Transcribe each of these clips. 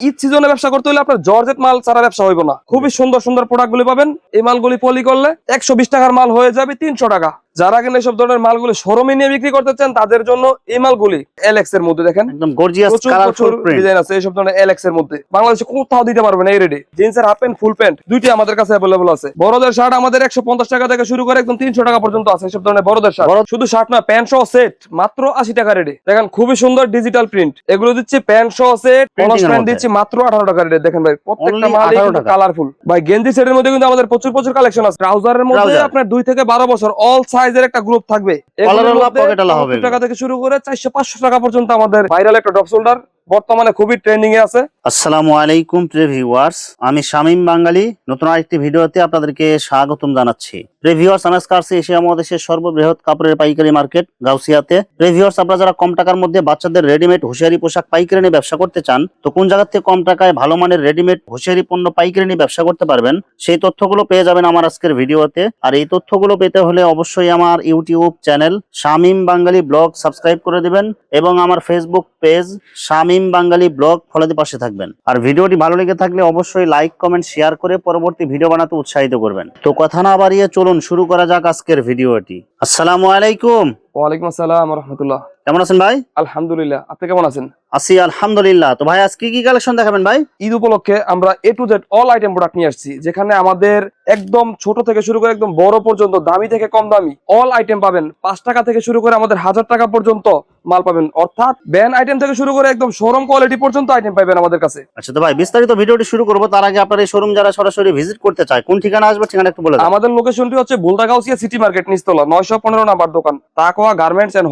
ঈদ সিজনে ব্যবসা করতে হলে আপনার জর্জেট মাল ছাড়া ব্যবসা হইব না। খুবই সুন্দর সুন্দর প্রোডাক্ট গুলি পাবেন। এই মালগুলি পলি করলে একশো বিশ টাকার মাল হয়ে যাবে তিনশো টাকা। যারা কিনা এইসব ধরনের মালগুলি শোরুমে নিয়ে বিক্রি করতে চান তাদের জন্য এই মালগুলি এলএক্স এর মধ্যে দেখেন। একদম গর্জিয়াস কালারফুল ডিজাইন আছে এইসব ধরনের এলএক্স এর মধ্যে। বাংলাদেশে কোথাও দিতে পারবে না এই রেডি জিন্সের হাফ প্যান্ট ফুল প্যান্ট দুইটি আমাদের কাছে অ্যাভেলেবল আছে। বড়দের শার্ট আমাদের একশো পঞ্চাশ টাকা থেকে শুরু করে একদম তিনশো টাকা পর্যন্ত আছে এইসব ধরনের বড়দের শার্ট শুধু শার্ট না প্যান্ট সহ সেট মাত্র আশি টাকা রেডি দেখেন খুবই সুন্দর ডিজিটাল প্রিন্ট এগুলো দিচ্ছি প্যান্ট সহ সেট প্যান্ট। দিচ্ছি মাত্র আঠারো টাকা রেডি দেখেন ভাই প্রত্যেকটা মাল কালারফুল ভাই গেঞ্জি সেটের মধ্যে কিন্তু আমাদের প্রচুর প্রচুর কালেকশন আছে। ট্রাউজারের মধ্যে আপনার দুই থেকে বারো বছর অল সাইজের একটা গ্রুপ থাকবে। এগুলোর Collar-ওয়ালা, মধ্যে pocket-ওয়ালা হবে। 70 টাকা থেকে শুরু করে চারশো পাঁচশো টাকা পর্যন্ত আমাদের ভাইরাল একটা ড্রপ শোল্ডার বর্তমানে খুবই ট্রেন্ডিং এ আছে। আসসালামু আলাইকুম, প্রিয় ভিউয়ার্স আমি শামীম বাঙালি। নতুন আরেকটি ভিডিওতে আপনাদেরকে স্বাগতম জানাচ্ছি। প্রিভিউয়ার্স আনাস কার্সে এশিয়া মহাদেশের সর্ববৃহৎ কাপড়ের পাইকারি মার্কেট গাউসিয়াতে। প্রিভিউয়ার্স আপনারা যারা কম টাকার মধ্যে বাচ্চাদের রেডিমেড হুঁশিয়ারি পোশাক পাইকারি নিয়ে ব্যবসা করতে চান, তো কোন জায়গা থেকে কম টাকায় ভালো মানের রেডিমেড হুঁশিয়ারি পণ্য পাইকারি নিয়ে ব্যবসা করতে পারবেন, সেই তথ্যগুলো পেয়ে যাবেন আমার আজকের ভিডিওতে। আর এই তথ্যগুলো পেতে হলে অবশ্যই আমার YouTube channel Shamim Bangali vlog subscribe করে দিবেন এবং আমার Facebook page Shamim Bangali vlog ফলোতে পাশে থাকবেন। আর ভিডিওটি ভালো লেগে থাকলে অবশ্যই লাইক কমেন্ট শেয়ার করে পরবর্তী ভিডিও বানাতে উৎসাহিত করবেন। তো কথা না বাড়িয়ে চলুন শুরু করা যাক আজকের ভিডিওটি। আসসালামু আলাইকুম। ওয়ালাইকুম আসসালাম রহমতুল্লাহ। কেমন আছেন ভাই? আলহামদুলিল্লাহ। আপনি কেমন আছেন? আছি আলহামদুলিল্লাহ। তো ভাই আজকে কি কালেকশন দেখাবেন ভাই? ঈদ উপলক্ষে আমরা A to Z all item product নিয়ে আসছি যেখানে আমাদের একদম ছোট থেকে শুরু করে একদম বড় পর্যন্ত দামি থেকে কম দামি অল আইটেম পাবেন। পাঁচ টাকা থেকে শুরু করে আমাদের হাজার টাকা পর্যন্ত মাল পাবেন। অর্থাৎ ব্যান আইটেম থেকে শুরু করে একদম শোরুম কোয়ালিটি পর্যন্ত আইটেম পাবেন আমাদের কাছে। আচ্ছা তো ভাই বিস্তারিত ভিডিওটি শুরু করব। তার আগে আপনার এই শোরুম যারা সরাসরি ভিজিট করতে চায় কোন ঠিকানা আসবে ঠিকানা একটু বলে আমাদের লোকেশনটি হচ্ছে বুলদাগাউসিয়া সিটি মার্কেট নিস্তলা নয়শো পনেরো নাম্বার দোকান তাকোয়া গার্মেন্টস এন্ড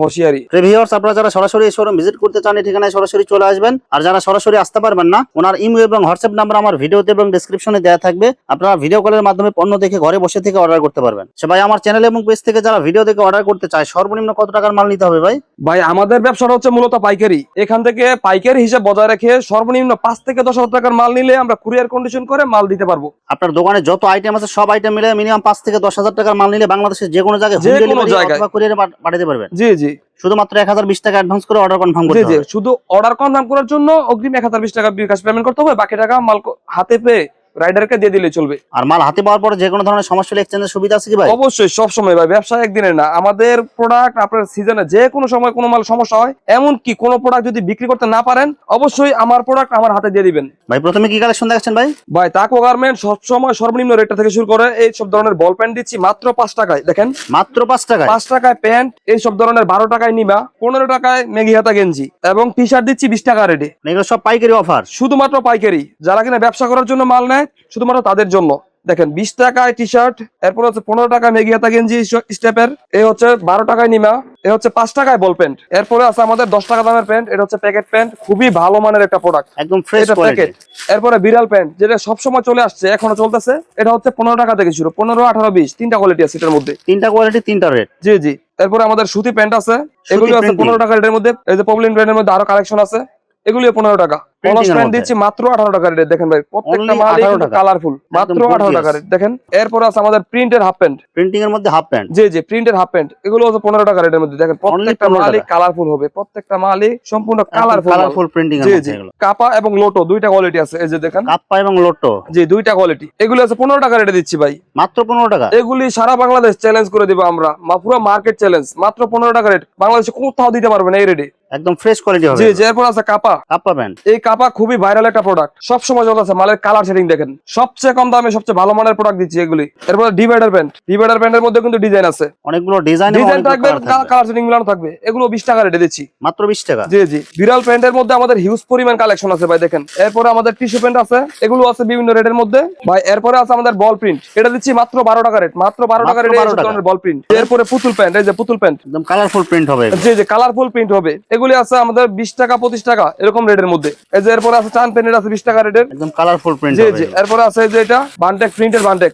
প্রিভিউয়ার্স আপনারা যারা সরাসরি এই শোরুম ভিজিট করতে চান এই ঠিকানায় সরাসরি চলে আসবেন। আর যারা সরাসরি আসতে পারবেন না ওনার ইমেল এবং হোয়াটসঅ্যাপ নাম্বার আমার ভিডিওতে এবং ডেসক্রিপশনে দেওয়া থাকবে। আপনারা ভিডিও কলের মাধ্যমে পণ্য দেখে ঘরে বসে থেকে অর্ডার করতে পারবেন। সে ভাই আমার চ্যানেল এবং পেজ থেকে যারা ভিডিও দেখে অর্ডার করতে চায় সর্বনিম্ন কত টাকার মাল নিতে হবে ভাই? ভাই আমাদের ব্যবসাটা হচ্ছে মূলত পাইকারি। এখান থেকে পাইকারি হিসাব বজায় রেখে সর্বনিম্ন পাঁচ থেকে দশ হাজার টাকার মাল নিলে আমরা কুরিয়ার কন্ডিশন করে মাল দিতে পারব। আপনার দোকানে যত আইটেম আছে সব আইটেম মিলে মিনিমাম পাঁচ থেকে দশ হাজার টাকার মাল নিলে বাংলাদেশের যে কোনো জায়গায় হোম ডেলিভারি অথবা কুরিয়ারে পাঠাতে পারবেন। জি জি। শুধুমাত্র এক হাজার বিশ টাকা অ্যাডভান্স করে অর্ডার কনফার্ম করতে হবে। শুধু অর্ডার কনফার্ম করার জন্য অগ্রিম এক হাজার বিশ টাকা বিকাশ পেমেন্ট করতে হবে বাকি টাকা মাল হাতে পেয়ে রাইডারকে দিয়ে দিলে চলবে। আর মাল হাতে পাওয়ার পরে যে কোনো ধরনের সমস্যা হলে এক্সচেঞ্জের সুবিধা আছে কি ভাই? অবশ্যই সব সময় ভাই ব্যবসা একদিনের না। আমাদের প্রোডাক্ট আপনার সিজনে যে কোনো সময় কোনো মাল সমস্যা হয় এমন কি কোনো প্রোডাক্ট যদি বিক্রি করতে না পারেন অবশ্যই আমার প্রোডাক্ট আমার হাতে দিয়ে দিবেন। ভাই প্রথমে কি কালেকশন দেখাচ্ছেন ভাই? ভাই তাকো গার্মেন্ট সবসময় সর্বনিম্ন রেটটা থেকে শুরু করে এই সব ধরনের বল প্যান্ট দিচ্ছি মাত্র পাঁচ টাকায়। দেখেন মাত্র পাঁচ টাকায়? পাঁচ টাকায় প্যান্ট এই সব ধরনের বারো টাকায় নিবা পনেরো টাকায় মেঘি হাতা গেঞ্জি এবং টি শার্ট দিচ্ছি বিশ টাকা রেটে এগুলো সব পাইকারি অফার শুধুমাত্র পাইকারি। যারা কিনা ব্যবসা করার জন্য মাল নেয় শুধুমাত্র তাদের জন্য। দেখেন বিশ টাকায় টি শার্ট এরপর হচ্ছে পনেরো টাকায় মেঘি হাতা গেঞ্জি স্টেপের এ হচ্ছে বারো টাকায় নিমা এ হচ্ছে পাঁচ টাকায় বল প্যান্ট এরপরে আছে আমাদের দশ টাকা দামের প্যান্ট এটা হচ্ছে প্যাকেট প্যান্ট খুবই ভালো মানের একটা প্রোডাক্ট একদম ফ্রেশ প্যাকেট এরপরে বিড়াল প্যান্ট যেটা সবসময় চলে আসছে এখনও চলতেছে এটা হচ্ছে পনেরো টাকা থেকে শুরু পনেরো আঠারো বিশ তিনটা কোয়ালিটি আছে এটার মধ্যে। তিনটা কোয়ালিটি তিনটা রেট জি জি এরপরে আমাদের সুতি প্যান্ট আছে এগুলো আছে পনেরো টাকা রেটের মধ্যে এই যে পবলিন ব্র্যান্ডের মধ্যে আরও কালেকশন আছে এগুলো পনেরো টাকা। পলাশ প্যান্ট দিচ্ছি মাত্র আঠারো টাকা রেটে দেখেন ভাই প্রত্যেকটা মাল কালারফুল মাত্র একদম আঠারো gorgeous। টাকা রেট দেখেন এরপরে আছে আমাদের প্রিন্টের হাফ প্যান্ট প্রিন্টিং এর মধ্যে হাফ প্যান্ট জি জি প্রিন্টের হাফ প্যান্ট এগুলো হচ্ছে পনেরো টাকা রেটের মধ্যে। দেখেন প্রত্যেকটা মালই কালারফুল হবে। প্রত্যেকটা মালই সম্পূর্ণ কালারফুল কালারফুল প্রিন্টিং এর মধ্যে এগুলো। কাপা এবং লোটো দুইটা কোয়ালিটি আছে। এই যে দেখেন। কাপ্পা এবং লোটো। জি দুইটা কোয়ালিটি এগুলো আছে পনেরো টাকা রেটে দিচ্ছি ভাই। মাত্র পনেরো টাকা? এগুলি সারা বাংলাদেশ চ্যালেঞ্জ করে দিব আমরা। মা- পুরো মার্কেট চ্যালেঞ্জ মাত্র পনেরো টাকা রেট বাংলাদেশে কোথাও দিতে পারবে না এই রেটে একদম ফ্রেশ কোয়ালিটি হবে জি এরপর আছে কাপা। কাপ্পা প্যান্ট এই কাপা খুবই ভাইরাল একটা প্রোডাক্ট সব সময় চলতেছে মালের কালার সেটিং দেখেন। সবচেয়ে কম দামে সবচেয়ে ভালো মানের প্রোডাক্ট দিচ্ছি এগুলি। এরপর ডিভাইডার প্যান্ট ডিভাইডার প্যান্টের মধ্যে কিন্তু ডিজাইন আছে। অনেকগুলো ডিজাইন ডিজাইন থাকবে কালার সেটিং মিলানো থাকবে। এগুলো বিশ টাকা রেটে দিচ্ছি। মাত্র বিশ টাকা? জি জি। বিড়াল প্যান্টের মধ্যে আমাদের হিউজ পরিমাণ কালেকশন আছে ভাই দেখেন। এরপরে আমাদের টিস্যু প্যান্ট আছে। এগুলো আছে বিভিন্ন রেটের মধ্যে। ভাই এরপরে আছে আমাদের বল প্রিন্ট এটা দিচ্ছি মাত্র বারো টাকা রেট মাত্র বারো টাকা রেটে 12 টাকা। বল প্রিন্ট এরপরে পুতুল প্যান্ট এই যে পুতুল প্যান্ট একদম কালারফুল প্রিন্ট হবে। জি জি কালারফুল প্রিন্ট হবে। এগুলি আছে আমাদের বিশ টাকা পঁচিশ টাকা এরকম রেটের মধ্যে। এই যে এরপরে আছে চান প্যান্টের আছে বিশ টাকা রেটের। একদম কালারফুল প্রিন্ট জি জি। এরপরে আছে যে এটা বান্টেক প্রিন্টের বান্টেক।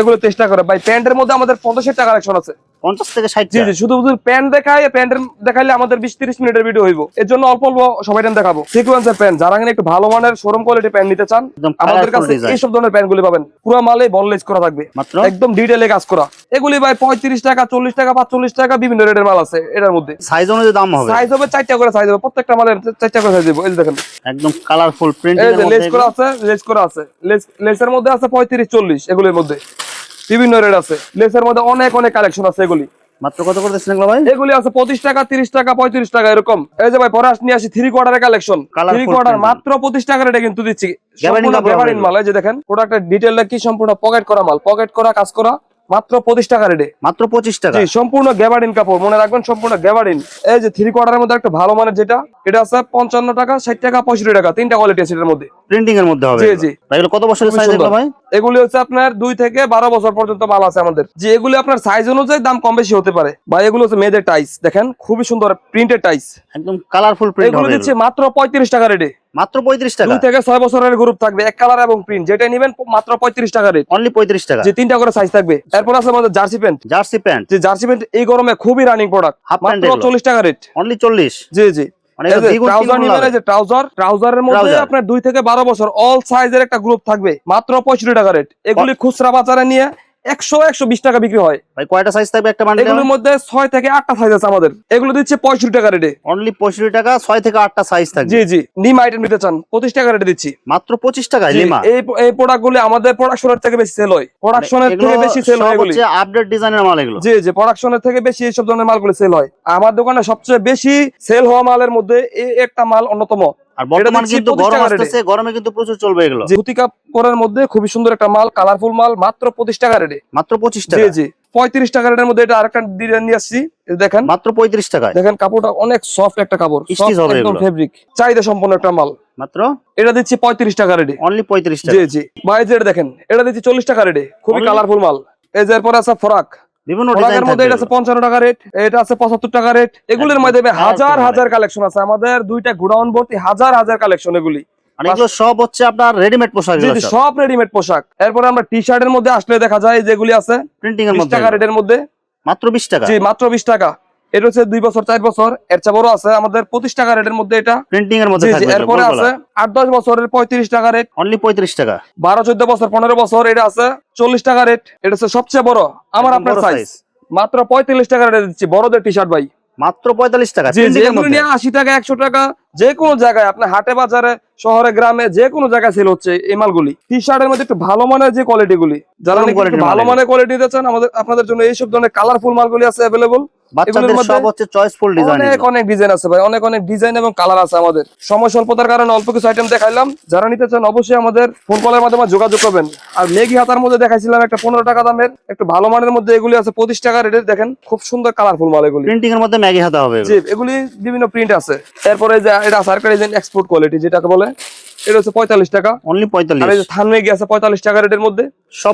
এগুলো চেষ্টা করে। ভাই প্যান্টের মধ্যে আমাদের পঞ্চাশের টাকা কালেকশন আছে। পঞ্চাশ থেকে ষাট জি জি শুধু শুধু প্যান্ট দেখায় প্যান্টের দেখাইলে আমাদের বিশ তিরিশ মিনিটের ভিডিও হইব। এর জন্য অল্প অল্প সবাই দেখাবো। সিকুয়েন্সের প্যান্ট যারা কিনা একটু ভালো মানের শোরুম কোয়ালিটি প্যান্ট নিতে চান আমাদের কাছে এইসব ধরনের প্যান্ট গুলি পাবেন। পুরো মালে বললেজ করা থাকবে। একদম ডিটেলে কাজ করা। এগুলি ভাই পঁয়ত্রিশ টাকা চল্লিশ টাকা পাঁচচল্লিশ টাকা বিভিন্ন রেটের মাল আছে এটার মধ্যে। সাইজ অনুযায়ী দাম হবে। সাইজ হবে চারটা করে সাইজ হবে। প্রত্যেকটা মালের চারটা করে সাইজ এই দেখেন। একদম কালারফুল প্রিন্টিং এই এর যে লেস করা আছে লেস করা আছে। লেস লেসের মধ্যে আছে পঁয়ত্রিশ চল্লিশ এগুলির মধ্যে। বিভিন্ন রেট আছে। লেসের মধ্যে অনেক অনেক কালেকশন আছে এগুলি। মাত্র কত করে দিচ্ছেন এগুলো ভাই? এগুলি আছে পঁচিশ টাকা তিরিশ টাকা পঁয়ত্রিশ টাকা এরকম। এই যে ভাই পরে নিয়ে আসি থ্রি কোয়ার্টারের কালেকশন Colourful থ্রি কোয়ার্টার মাত্র পঁচিশ টাকার এটা কিন্তু দিচ্ছি। সম্পূর্ণ হবে মাল এই যে দেখেন প্রোডাক্টের ডিটেলটা কি সম্পূর্ণ পকেট করা মাল। পকেট করা কাজ করা। মাত্র পঁচিশ টাকা রেটে মাত্র পঁচিশ টাকা। সম্পূর্ণ গ্যাবার্ডিন কাপড়। মনে রাখবেন সম্পূর্ণ গ্যাবার্ডিন এই যে থ্রি কোয়ার্টারের মধ্যে একটা ভালো মানের যেটা এটা আছে পঞ্চান্ন টাকা ষাট টাকা পঁয়ষট্টি টাকা তিনটা কোয়ালিটি আছে এটার মধ্যে। প্রিন্টিং এর মধ্যে হবে জি, জি। কত বছরের সাইজ ভাই? এগুলি হচ্ছে আপনার দুই থেকে বারো বছর পর্যন্ত মাল আছে আমাদের। যে এগুলি আপনার সাইজ অনুযায়ী দাম কম বেশি হতে পারে। বা এগুলো হচ্ছে মেয়েদের টাইস দেখেন খুবই সুন্দর প্রিন্টেড টাইস একদম কালারফুল প্রিন্ট এগুলো দিচ্ছে মাত্র পঁয়ত্রিশ টাকা রেটে মাত্র পঁয়ত্রিশ টাকা। দুই থেকে ছয় বছরের গ্রুপ থাকবে এক কালার এবং প্রিন্ট যেটা নিবেন মাত্র পঁয়ত্রিশ টাকা রেট অনলি পঁয়ত্রিশ টাকা। যে তিনটা করে সাইজ থাকবে। এরপর আছে আমাদের জার্সি প্যান্ট জার্সি প্যান্ট যে জার্সি প্যান্ট এই গরমে খুবই রানিং প্রোডাক্ট মাত্র চল্লিশ টাকা রেট অনলি চল্লিশ। জি জি। মানে আপনার দুই থেকে বারো বছর অল সাইজের একটা গ্রুপ থাকবে। মাত্র পঁয়ষট্টি টাকা রেট এগুলি খুচরা বাজারে নিয়ে একশো একশো বিশ টাকা বিক্রি হয়। ভাই কয়টা সাইজ থাকবে একটা বান্ডেলে এগুলোর মধ্যে ছয় থেকে আটটা সাইজ আছে আমাদের। এগুলো দিচ্ছে পঁয়ষট্টি টাকা রেটে অনলি পঁয়ষট্টি টাকা ছয় থেকে আটটা সাইজ থাকবে। জি জি। নিম আইটেম নিতে চান পঁচিশ টাকা রেটে দিচ্ছি। মাত্র পঁচিশ টাকায় এই এই প্রোডাক্ট গুলি আমাদের প্রোডাকশনের থেকে বেশি সেল হয়। প্রোডাকশনের থেকে বেশি সেল হয় এগুলি। আপডেট ডিজাইনের মাল এগুলো? জি জি। প্রোডাকশনের থেকে বেশি এইসব ধরনের মালগুলি সেল হয়। আমার দোকানে সবচেয়ে বেশি সেল হওয়া মালের মধ্যে এই একটা মাল অন্যতম। আর বর্তমান কিন্তু গরম টাকা আসতেছে গরমে কিন্তু প্রচুর চলবে এগুলো। যে কাপড়ের মধ্যে খুবই সুন্দর একটা মাল কালারফুল মাল মাত্র পঁচিশ টাকা রেটে। মাত্র পঁচিশ টাকা জি। পঁয়ত্রিশ টাকা রেটের মধ্যে এটা আরেকটা ডিজাইন নিয়ে আসছি। দেখেন। মাত্র পঁয়ত্রিশ টাকায়? দেখেন কাপড়টা অনেক সফট একটা কাপড় একদম ফেব্রিক চাহিদা সম্পন্ন একটা মাল। মাত্র? এটা দিচ্ছি পঁয়ত্রিশ টাকা রেটে। অনলি পঁয়ত্রিশ জি টাকা। জি ভাই যে দেখেন এটা দিচ্ছি চল্লিশ টাকা রেটে। খুবই কালারফুল মাল। এই যে এরপর আছে ফরাক। বিভিন্ন ডিজাইনের মধ্যে এটা আছে পঞ্চান্ন টাকা রেট এটা আছে পঁচাত্তর টাকা রেট এগুলির মধ্যে হাজার। হাজার কালেকশন আছে। আমাদের দুইটা গোডাউন ভর্তি হাজার হাজার কালেকশন এগুলি। সব হচ্ছে আপনার রেডিমেড পোশাক সব। রেডিমেড পোশাক। এরপরে আমরা টি শার্টের মধ্যে আসলে দেখা যায় যেগুলি আছে প্রিন্টিং এর মধ্যে টাকা রেটের মধ্যে। মাত্র বিশ টাকা? জি মাত্র বিশ টাকা। এটা হচ্ছে দুই বছর চার বছর। এর চেয়ে বড় আছে আমাদের পঁচিশ টাকা রেটের মধ্যে এটা। প্রিন্টিং এর মধ্যে এরপরে আছে আট দশ বছরের পঁয়ত্রিশ টাকা রেট অনলি পঁয়ত্রিশ টাকা। বারো চোদ্দ বছর পনেরো বছর এটা আছে চল্লিশ টাকা রেট এটা হচ্ছে সবচেয়ে বড় আমার আপনার সাইজ মাত্র পঁয়তাল্লিশ টাকা রেটে দিচ্ছি বড়দের টি শার্ট ভাই। মাত্র পঁয়তাল্লিশ টাকা আশি টাকা একশো টাকা যে কোনো জায়গায় আপনার হাটে বাজারে শহরে গ্রামে যে কোনো জায়গায় সেল হচ্ছে এই মালগুলি। টি শার্টের মধ্যে একটু ভালো মানের যে কোয়ালিটি গুলি যারা ভালো মানের। কোয়ালিটি দিতে চান আমাদের আপনাদের জন্য এইসব ধরনের কালারফুল মালগুলি আছে অ্যাভেলেবল বাচ্চাদের সব হচ্ছে চয়েসফুল ডিজাইন অনেক অনেক ডিজাইন আছে ভাই অনেক অনেক ডিজাইন এবং কালার আছে আমাদের। সময় স্বল্পতার কারণে অল্প কিছু আইটেম দেখাইলাম। যারা নিতে চান অবশ্যই আমাদের ফোন কলের মাধ্যমে যোগাযোগ করবেন। আর মেঘি হাতার মধ্যে দেখাইছিলাম একটা পনেরো টাকা দামের একটু ভালো মানের মধ্যে এগুলি আছে পঁচিশ টাকা রেটের দেখেন খুব সুন্দর কালারফুল মাল এগুলি। প্রিন্টিং এর মধ্যে ম্যাগি হাতা হবে জি এগুলি বিভিন্ন প্রিন্ট আছে। এরপরে যে এটা আছে আরেকটা এক্সপোর্ট কোয়ালিটি যেটাকে বলে এটা হচ্ছে পঁয়তাল্লিশ টাকা। অনলি পঁয়তাল্লিশ। যে থান মেঘি আছে পঁয়তাল্লিশ টাকা রেটের মধ্যে?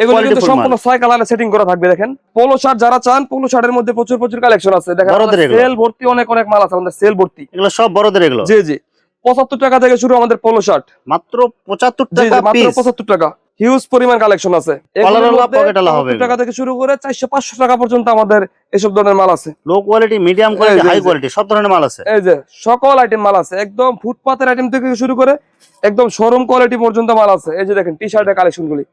এগুলো কিন্তু সম্পূর্ণ ছয় কালারে সেটিং করা থাকবে দেখেন। পোলো শার্ট যারা চান পোলো শার্টের মধ্যে প্রচুর প্রচুর কালেকশন আছে। দেখেন সেল ভর্তি অনেক অনেক মাল আছে আমাদের সেল ভর্তি এগুলো সব বড়দের এগুলো। জি জি। পঁচাত্তর টাকা থেকে শুরু আমাদের পোলো শার্ট মাত্র পঁচাত্তর টাকা মাত্র পঁচাত্তর টাকা। হিউজ পরিমাণ কালেকশন আছে। কলার এগুলোর ওয়ালা, মধ্যে পকেট ওয়ালা হবে। 75 টাকা থেকে শুরু করে চারশো পাঁচশো টাকা পর্যন্ত আমাদের এসব ধরনের মাল আছে। Low quality medium quality high quality সব ধরনের মাল আছে। এই যে সকল আইটেম মাল আছে। একদম ফুটপাতের আইটেম থেকে শুরু করে একদম শোরুম কোয়ালিটি পর্যন্ত মাল আছে। এই যে দেখেন টি শার্টের কালেকশন গুলি।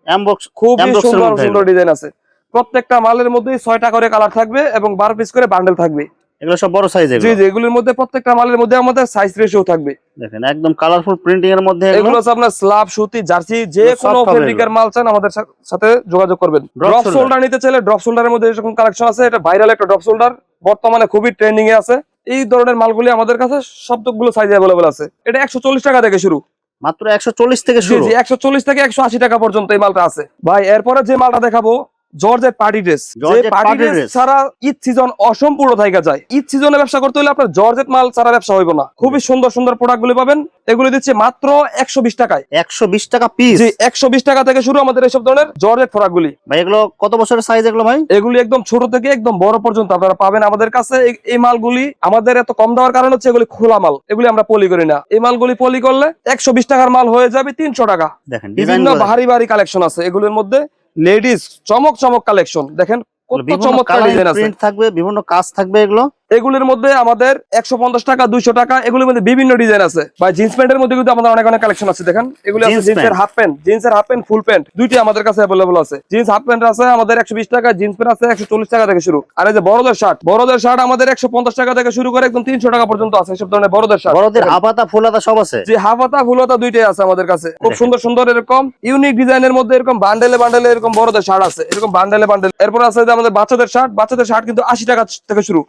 এর সুন্দর সুন্দর ডিজাইন আছে। প্রত্যেকটা মালের মধ্যে ছয়টা করে কালার থাকবে এবং বারো পিস করে বান্ডেল থাকবে। এগুলো সব বড় সাইজ জি জি এগুলোর মধ্যে প্রত্যেকটা মালের মধ্যে আমাদের সাইজ রেশিও থাকবে। দেখেন একদম কালারফুল প্রিন্টিং এর মধ্যে এগুলো। হচ্ছে আপনার সুতি জার্সি যে কোনো ফেব্রিকের মাল চান আমাদের সাথে যোগাযোগ করবেন। ড্রপ। শোল্ডার নিতে চাইলে ড্রপ শোল্ডারের মধ্যে এরকম কালেকশন আছে এটা ভাইরাল একটা ড্রপ শোল্ডার বর্তমানে খুবই ট্রেন্ডিং এ আছে। এই ধরনের মালগুলি আমাদের কাছে সবগুলো সাইজ অ্যাভেলেবল আছে। এটা একশো চল্লিশ টাকা থেকে শুরু। মাত্র একশো চল্লিশ থেকে শুরু জি একশো চল্লিশ থেকে একশো আশি টাকা পর্যন্ত এই মালটা আছে। ভাই এরপরে যে মালটা দেখাবো জর্জেট পার্টি ড্রেস। যে পার্টি ড্রেস ছাড়া ঈদ সিজন অসম্পূর্ণ থাইকা যায়। ঈদ সিজনে ব্যবসা করতে হলে আপনার জর্জেট মাল ছাড়া ব্যবসা হইব না। খুবই সুন্দর সুন্দর প্রোডাক্ট গুলি পাবেন। এগুলি দিচ্ছে মাত্র একশো বিশ টাকায়। একশো বিশ টাকা পিস একশো বিশ টাকা থেকে শুরু আমাদের এসব ধরনের জর্জেট প্রোডাক্ট গুলি ভাই এগুলো কত বছরের সাইজ এগুলো ভাই? এগুলি একদম ছোট থেকে একদম বড় পর্যন্ত আপনারা পাবেন আমাদের কাছে। এই- এই মালগুলি আমাদের এত কম দেওয়ার কারণ হচ্ছে এগুলি খোলা মাল। এগুলি আমরা পলি করি না। এই মালগুলি পলি করলে একশো বিশ টাকার মাল হয়ে যাবে তিনশো টাকা। দেখেন বিভিন্ন ভারী ভারী কালেকশন আছে এগুলোর মধ্যে। লেডিস চমক চমক কালেকশন দেখেন কত চমৎকার ডিজাইন আছে। প্রিন্ট থাকবে বিভিন্ন কাজ থাকবে এগুলো। এগুলোর মধ্যে আমাদের একশো পঞ্চাশ টাকা দুইশো টাকা এগুলোর মধ্যে বিভিন্ন ডিজাইন আছে। বা জিন্স প্যান্টের মধ্যে কিন্তু আমাদের অনেক অনেক কালেকশন আছে দেখেন। এগুলো আছে জিন্সের হাফ প্যান্ট জিন্সের হাফ প্যান্ট ফুল প্যান্ট দুইটি আমাদের কাছে অ্যাভেলেবল আছে। জিন্স হাফ প্যান্ট আছে আমাদের একশো বিশ টাকা জিন্স প্যান্ট আছে একশো চল্লিশ টাকা থেকে শুরু। আর এই যে বড়দের শার্ট বড়দের শার্ট আমাদের একশো পঞ্চাশ টাকা থেকে শুরু করে একদম তিনশো টাকা পর্যন্ত আছে এসব ধরনের বড়দের শার্ট বড়দের হাফাতা ফুলাতা সব আছে? যে হাফ হাতা ফুল হাতা দুইটাই আছে আমাদের কাছে। খুব সুন্দর সুন্দর এরকম ইউনিক ডিজাইনের মধ্যে এরকম বান্ডেলে বান্ডেলে এরকম বড়দের শার্ট আছে। এরকম বান্ডেলে বান্ডেল এরপর আছে যে আমাদের বাচ্চাদের শার্ট বাচ্চাদের শার্ট কিন্তু আশি টাকা থেকে শুরু।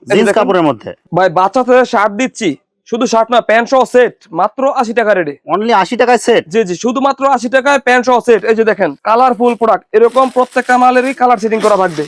কাপড়ের মধ্যে। ভাই বাচ্চা বাচ্চাদের শার্ট দিচ্ছি। শুধু শার্ট না প্যান্ট সহ সেট মাত্র আশি টাকা রেডি অনলি আশি টাকায় সেট জি জি শুধুমাত্র আশি টাকায় প্যান্ট সহ সেট এই যে দেখেন কালারফুল প্রোডাক্ট এরকম প্রত্যেকটা মালেরই কালার সেটিং করা থাকবে।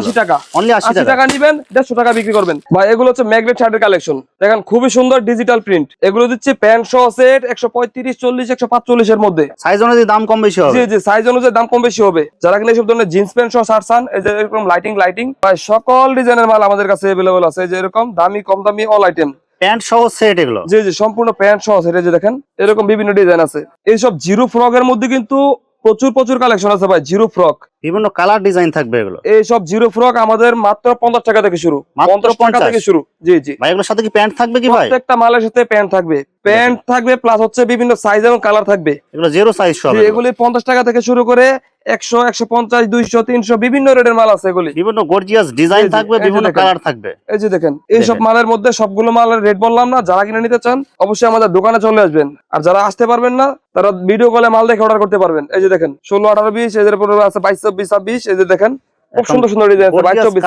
আশি টাকা। অনলি আশি আশি টাকা টাকা নিবেন দেড়শো টাকা বিক্রি করবেন। ভাই এগুলো হচ্ছে ম্যাগনেট শার্টের কালেকশন দেখেন খুবই সুন্দর ডিজিটাল প্রিন্ট এগুলো দিচ্ছে প্যান্ট সহ সেট একশো পঁয়ত্রিশ চল্লিশ একশো পাঁচচল্লিশের মধ্যে। সাইজ অনুযায়ী দাম কম বেশি হবে। জি জি সাইজ অনুযায়ী দাম কম বেশি হবে। যারা কিনা ধরনের জিন্স প্যান্ট সহ শার্ট চান এই যে এরকম লাইটিং লাইটিং সকল ডিজাইনের মাল আমাদের কাছে অ্যাভেলেবল আছে। এই যে এরকম দামি কম দামি অল আইটেম প্যান্ট সহ সেট এগুলো? জি জি সম্পূর্ণ প্যান্ট সহ সেটা যে দেখেন এরকম বিভিন্ন ডিজাইন আছে। এইসব জিরো ফ্রক এর মধ্যে কিন্তু প্রচুর প্রচুর কালেকশন আছে ভাই জিরো ফ্রক। বিভিন্ন কালার ডিজাইন থাকবে এগুলো? এইসব জিরো ফ্রক আমাদের মাত্র পঞ্চাশ টাকা থেকে শুরু। পঞ্চাশ টাকা থেকে শুরু। জি জি। ভাই এগুলোর সাথে কি প্যান্ট থাকবে কি ভাই? প্রত্যেকটা মালের সাথে প্যান্ট থাকবে। প্যান্ট থাকবে প্লাস হচ্ছে বিভিন্ন সাইজ এবং কালার থাকবে। এগুলো জিরো সাইজ সব। এগুলি পঞ্চাশ টাকা থেকে শুরু করে একশো একশো পঞ্চাশ দুইশো তিনশো বিভিন্ন রেটের মাল আছে এগুলি। বিভিন্ন গর্জিয়াস ডিজাইন থাকবে এই বিভিন্ন কালার থাকবে। এই যে দেখেন এইসব দেখেন। মালের মধ্যে সবগুলো মালের রেট বললাম না যারা কিনে নিতে চান অবশ্যই আমাদের দোকানে চলে আসবেন। আর যারা আসতে পারবেন না তারা ভিডিও কলে মাল দেখে অর্ডার করতে পারবেন। এই যে দেখেন ষোলো আঠারো বিশ এদের পরে আছে বাইশ চব্বিশ ছাব্বিশ এই যে দেখেন খুব সুন্দর সুন্দর ডিজাইন আছে বাইশ চব্বিশ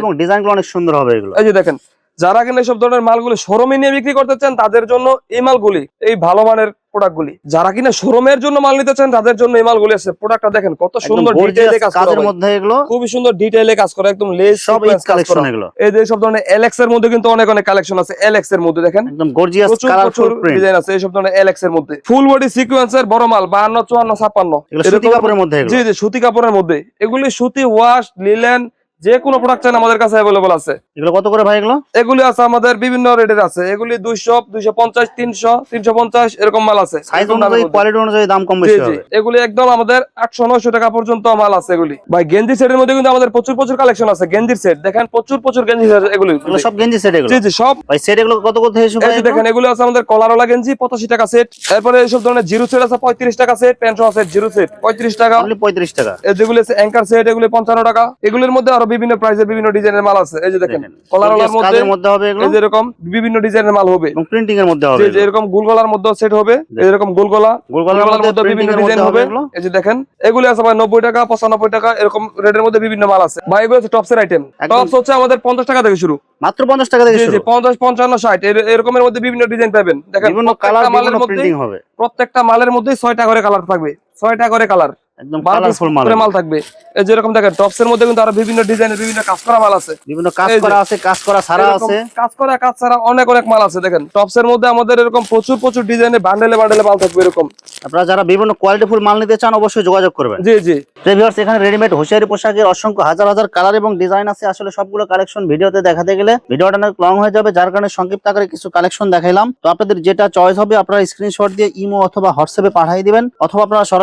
এবং ডিজাইনগুলো অনেক সুন্দর হবে এগুলো। এই যে দেখেন যারা কিনা এইসব ধরনের মালগুলি শোরুমে নিয়ে বিক্রি করতে চান তাদের জন্য এই মালগুলি এই ভালো মানের প্রোডাক্টগুলি যারা কিনা শোরুমের জন্য মাল নিতে চান তাদের জন্য এই মালগুলি আছে। প্রোডাক্টটা দেখেন কত সুন্দর ডিটেইলে কাজ করা মধ্যে এগুলো। খুবই সুন্দর ডিটেইলে কাজ করা একদম লেস সব কালেকশন এগুলো। এই যে সব ধরনের এলএক্স এর মধ্যে কিন্তু অনেক অনেক কালেকশন আছে। এলএক্স এর মধ্যে দেখেন। একদম গর্জিয়াস কালারফুল ডিজাইন আছে এইসব ধরনের এলএক্স এর মধ্যে। ফুল বডি সিকোয়েন্সের বড় মাল বাহান্ন চুয়ান্ন ছাপ্পান্ন। এগুলো সুতি কাপড়ের মধ্যে জি জি সুতি কাপড়ের মধ্যে। এগুলি সুতি ওয়াশ লিলেন যে কোনো প্রোডাক্ট চান আমাদের কাছে অ্যাভেলেবল আছে। এগুলো কত করে ভাই এগুলো? এগুলি আছে আমাদের বিভিন্ন রেটের আছে। এগুলি দুইশো দুইশো পঞ্চাশ তিনশো তিনশো পঞ্চাশ এরকম মাল আছে। সাইজ অনুযায়ী কোয়ালিটি অনুযায়ী দাম কম বেশি হবে। এগুলি একদম আমাদের আটশো নয়শো টাকা পর্যন্ত মাল আছে এগুলি। ভাই গেঞ্জি সেটের মধ্যে কিন্তু আমাদের প্রচুর প্রচুর কালেকশন আছে। গেঞ্জির সেট দেখেন প্রচুর প্রচুর গেঞ্জি set এগুলি। সব গেঞ্জি সেট এগুলো? জি জি সব ভাই সেট এগুলো কত কত এই ভাই দেখেন এগুলো আছে আমাদের কলারওয়ালা গেঞ্জি পঁচাশি টাকা সেট এরপরে এইসব ধরনের জিরো সেট আছে পঁয়ত্রিশ টাকা set pant set zero set পঁয়ত্রিশ টাকা। অনলি পঁয়ত্রিশ টাকা। এই যেগুলো আছে অ্যাঙ্কার সেট এগুলো পঞ্চান্ন টাকা। এগুলোর মধ্যে আরও বিভিন্ন প্রাইসের বিভিন্ন ডিজাইনের মাল আছে। এই যে দেখেন কলারওয়ালার মধ্যে মধ্যে হবে এগুলো এই যে এরকম বিভিন্ন ডিজাইনের মাল হবে। এবং প্রিন্টিং এর মধ্যে হবে। এরকম গোলগলার মধ্যে সেট হবে এই এরকম গোলগলা গোলগলার গোলগলার মধ্যে মধ্যে বিভিন্ন ডিজাইন হবে। এই যে দেখেন এগুলো আছে ভাই নব্বই টাকা পঁচানব্বই টাকা এরকম রেটের মধ্যে বিভিন্ন মাল আছে। ভাই এগুলো হচ্ছে টপসের আইটেম টপস হচ্ছে আমাদের পঞ্চাশ টাকা থেকে শুরু। মাত্র পঞ্চাশ টাকা থেকে শুরু? জি পঞ্চাশ পঞ্চান্ন ষাট এর- এরকমের মধ্যে বিভিন্ন ডিজাইন পাবেন। দেখেন বিভিন্ন কালার মালের বিভিন্ন মধ্যে প্রিন্টিং হবে। প্রত্যেকটা মালের মধ্যে ছয়টা করে কালার থাকবে। ছয়টা করে কালার একদম বারো কালারফুল মাল। মাল থাকবে। এই যেরকম দেখেন টপস এর মধ্যে কিন্তু আরও বিভিন্ন ডিজাইনের বিভিন্ন কাজ করা মাল আছে। বিভিন্ন কাজ করা আছে কাজ করা সারা আছে। কাজ করা কাজ ছাড়া অনেক অনেক মাল আছে দেখেন। টপস এর মধ্যে আমাদের এরকম প্রচুর প্রচুর ডিজাইনের বান্ডেলে বান্ডেলে মাল থাকবে এরকম। আপনারা যারা বিভিন্ন কোয়ালিটিফুল মাল নিতে চান অবশ্যই যোগাযোগ করবেন। জি জি। ভিউয়ার্স এখানে রেডিমেড হোশিয়ারি পোশাকের অসংখ্য হাজার হাজার কালার এবং ডিজাইন আছে। আসলে সবগুলো কালেকশন ভিডিওতে দেখাতে গেলে ভিডিওটা অনেক লং হয়ে যাবে যার কারণে সংক্ষিপ্ত আকারে কিছু কালেকশন দেখাইলাম। তো আপনাদের যেটা চয়েস হবে আপনারা স্ক্রিনশট দিয়ে ইমো অথবা হোয়াটসঅ্যাপে পাঠিয়ে দিবেন অথবা আপনারা